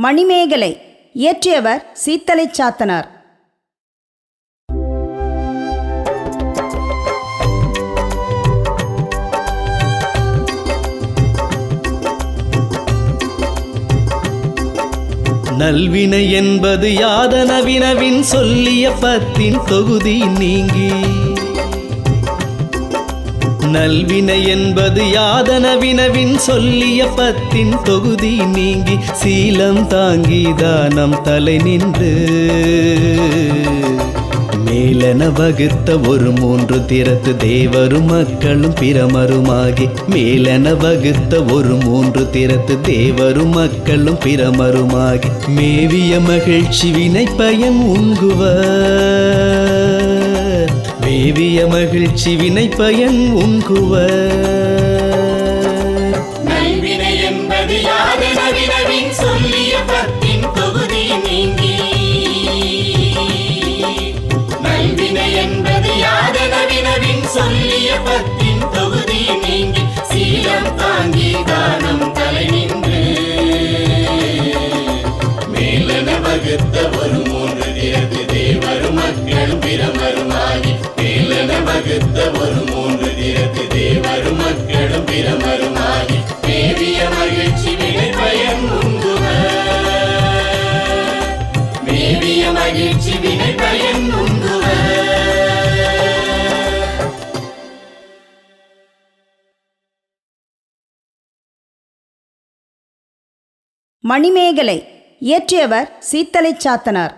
மணிமேகலை இயற்றியவர் சீத்தலை சாத்தனார். நல்வினை என்பது யாதன வினவின் சொல்லிய பத்தின் தொகுதி நீங்கி நல்வினை என்பது யாதன வினவின் சொல்லிய பத்தின் தொகுதி நீங்கி சீலம் தாங்கி தானம் தலை நின்று. மேலென வகுத்த ஒரு மூன்று திறத்து தேவரும் மக்களும் பிரமருமாகி மேலென வகுத்த ஒரு மூன்று திறத்து தேவரும் மக்களும் பிரமருமாகி மேவிய மகிழ்ச்சி வினை பயன் உங்குவர் மேவிய மகிழ்ச்சி வினை பயன் உங்குவ சொல்லிய பத்தி மேலன ஒரு மூன்று திறத்து தேவரும் மக்களும் பிரமருமாகி மேவிய மகிழ்ச்சி வினை பயன் உண்டுவர். மேவிய மகிழ்ச்சி வினை பயன் உண்டுவர். மணிமேகலை இயற்றியவர் சீத்தலை சாத்தனார்